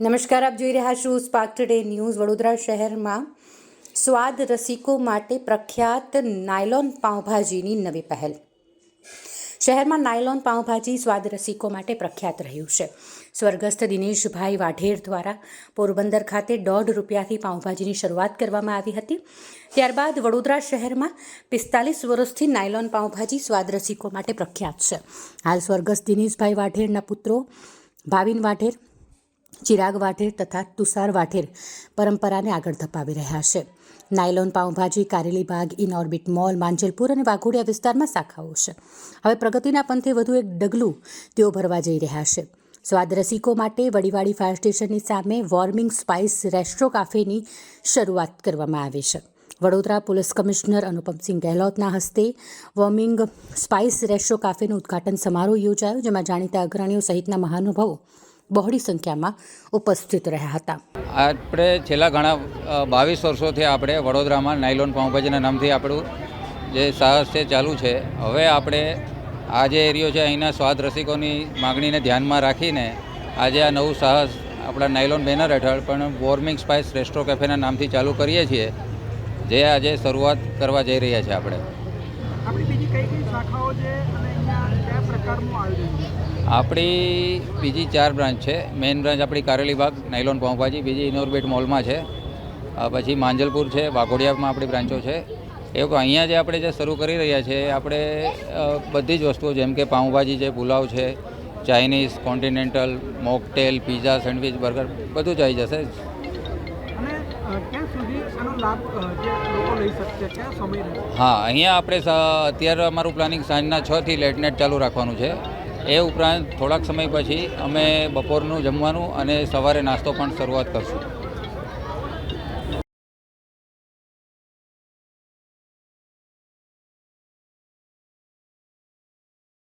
નમસ્કાર, આપ જોઈ રહ્યા છો સ્પાર્ક ટુડે ન્યૂઝ વડોદરા શહેરમાં. સ્વાદ રસિકો માટે પ્રખ્યાત નાયલોન પાઉંભાજીની નવી પહેલ. શહેરમાં નાયલોન પાઉંભાજી સ્વાદ રસિકો માટે પ્રખ્યાત રહ્યું છે. સ્વર્ગસ્થ દિનેશભાઈ વાઢેર દ્વારા પોરબંદર ખાતે દોઢ રૂપિયાથી પાઉંભાજીની શરૂઆત કરવામાં આવી હતી. ત્યારબાદ વડોદરા શહેરમાં પિસ્તાલીસ વર્ષથી નાયલોન પાઉંભાજી સ્વાદ રસિકો માટે પ્રખ્યાત છે. હાલ સ્વર્ગસ્થ દિનેશભાઈ વાઢેરના પુત્રો ભાવિન વાઢેર ચિરાગ વાઢેર તથા તુષાર વાઢેર પરંપરાને આગળ ધપાવી રહ્યા છે. Nylon, pav bhaji Karelibaug Inorbit mall, Manjalpur અને વાઘોડિયા વિસ્તારમાં શાખાઓ છે. હવે પ્રગતિના પંથે વધુ એક ડગલું તેઓ ભરવા જઈ રહ્યા છે. સ્વાદ રસિકો માટે વડીવાડી ફાયર સ્ટેશનની સામે વોર્મિંગ સ્પાઇસ રેસ્ટ્રો કાફેની શરૂઆત કરવામાં આવી છે. વડોદરા પોલીસ કમિશનર અનુપમસિંહ ગહેલોતના હસ્તે વોર્મિંગ સ્પાઇસ રેસ્ટ્રો કાફેનું ઉદ્ઘાટન સમારોહ યોજાયો, જેમાં જાણીતા અગ્રણીઓ સહિતના મહાનુભાવો બહોળી સંખ્યામાં ઉપસ્થિત રહ્યા હતા. આપણે છેલ્લા ઘણા બાવીસ વર્ષોથી આપણે વડોદરામાં નાયલોન પાઉંભાજીના નામથી આપણું જે સાહસ છે ચાલુ છે. હવે આપણે આ જે એરિયો છે અહીંના સ્વાદ રસિકોની માગણીને ધ્યાનમાં રાખીને આજે આ નવું સાહસ આપણા નાયલોન બેનર હેઠળ પણ વોર્મિંગ સ્પાઇસ રેસ્ટ્રો કેફેના નામથી ચાલુ કરીએ છીએ જે આજે શરૂઆત કરવા જઈ રહ્યા છે આપણે. આપણી બીજી કઈ કઈ શાખાઓ છે અને આપણી બીજી ચાર બ્રાન્ચ છે. મેઇન બ્રાન્ચ આપણી કારેલીબાગ નાયલોન પાઉંભાજી, બીજી ઇનોરબેટ મોલમાં છે. પછી માંજલપુર છે, વાઘોડિયામાં આપણી બ્રાન્ચો છે. એ અહીંયા જે આપણે જે શરૂ કરી રહ્યા છે, આપણે બધી જ વસ્તુઓ, જેમ કે પાઉંભાજી છે, પુલાવ છે, Chinese, continental, mocktail, pizza, sandwich, burger, બધું જ આવી જશે. હા, અહીંયા આપણે અત્યારે અમારું પ્લાનિંગ સાંજના છ થી લેટ નાઇટ ચાલુ રાખવાનું છે. એ ઉપરાંત થોડાક સમય પછી અમે બપોરનું જમવાનું અને સવારે નાસ્તો પણ શરૂઆત કરશું.